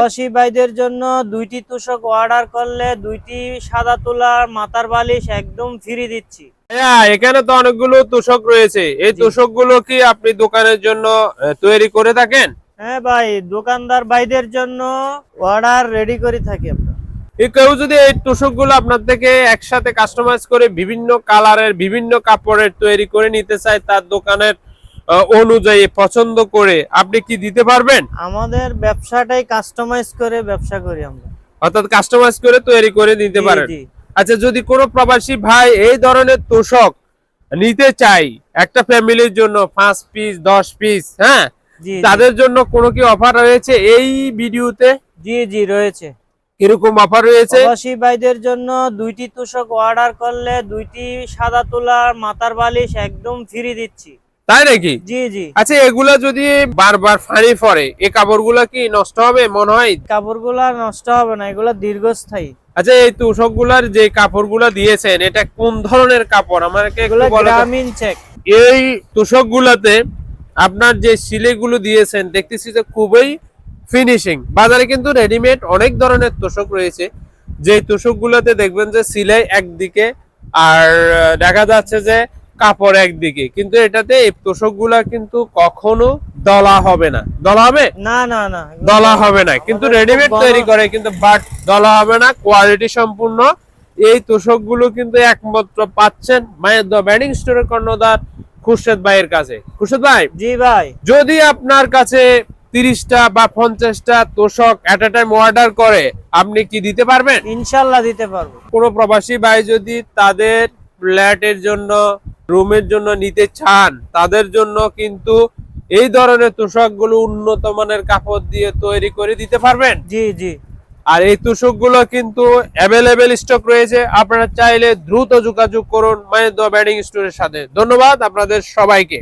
প্রবাসী ভাইদের জন্য দুইটি তোষক অর্ডার করলে দুইটি সাদা তোলার মাথার বালিশ একদম ফ্রি দিচ্ছি। হ্যাঁ এখানে তো অনেকগুলো তোষক রয়েছে। এই। তোষকগুলো কি আপনি দোকানের জন্য তৈরি করে থাকেন? হ্যাঁ ভাই দোকানদার ভাইদের জন্য অর্ডার রেডি করে থাকি আমরা। কেউ যদি এই তোষকগুলো আপনার থেকে একসাথে কাস্টমাইজ করে বিভিন্ন কালারের বিভিন্ন কাপড়ের তৈরি করে নিতে চায় তার দোকানের অনুযায়ী পছন্দ করে আপনি কি দিতে পারবেন? আমাদের ব্যবসাটাই কাস্টমাইজ করে ব্যবসা করি আমরা। অর্থাৎ কাস্টমাইজ করে তৈরি করে দিতে পারেন। আচ্ছা যদি কোনো প্রবাসী ভাই এই ধরনের তোষক নিতে চাই একটা ফ্যামিলির জন্য পাঁচ পিস দশ পিস হ্যাঁ। তাদের জন্য কোনো কি অফার রয়েছে এই ভিডিওতে? জি জি রয়েছে। কীরকম অফার রয়েছে? প্রবাসী ভাইদের জন্য দুইটি তোষক অর্ডার করলে দুইটি সাদা তোলার মাথার বালিশ একদম ফ্রি দিচ্ছি। তাই নাকি? জি জি। আচ্ছা এগুলা যদি বারবার ফানি পরে এই কাপড়গুলো কি নষ্ট হবে মনে হয়? কাপড়গুলা নষ্ট হবে না এগুলা দীর্ঘস্থায়ী। আচ্ছা এই তোষকগুলার যে কাপড়গুলো দিয়েছেন এটা কোন ধরনের কাপড়? আমাকে। গ্রামীণ চেক এই তোষক গুলাতে আপনার যে সিলেগুলো দিয়েছেন দেখতেছি যে খুবই ফিনিশিং বাজারে কিন্তু রেডিমেড অনেক ধরনের তোষক রয়েছে। যে তোষক গুলাতে দেখবেন যে সিলাই একদিকে আর দেখা যাচ্ছে যে কাপড় একদিকে। কিন্তু এটাতে এই তোষকগুলা কিন্তু কখনো দলা হবে না। দলা হবে? না না না। দলা হবে না। কিন্তু রেডিমেড তৈরি করে কিন্তু বাট দলা হবে না। কোয়ালিটি সম্পূর্ণ। এই তোষকগুলো কিন্তু একমাত্র পাচ্ছেন মায়ের ব্যাডিং স্টোরের কর্ণধার খুরশেদ ভাইয়ের কাছে। খুরশেদ ভাই? জি ভাই। যদি আপনার কাছে তিরিশটা বা পঞ্চাশটা তোষক এট এ টাইম অর্ডার করে আপনি কি দিতে পারবেন? ইনশাল্লাহ দিতে পারব। কোনো প্রবাসী ভাই যদি তাদের ফ্ল্যাটের জন্য রুমের জন্য নিতে চান তাদের জন্য কিন্তু এই ধরনের তুষকগুলো উন্নত মানের কাপড় দিয়ে তৈরি করে দিতে পারবেন। জি জি। আর এই তুষকগুলো কিন্তু অ্যাভেলেবেল স্টক রয়েছে আপনারা চাইলে দ্রুত যোগাযোগ করুন মায়ের দোয়া ব্যাডিং স্টোরের সাথে। ধন্যবাদ আপনাদের সবাইকে।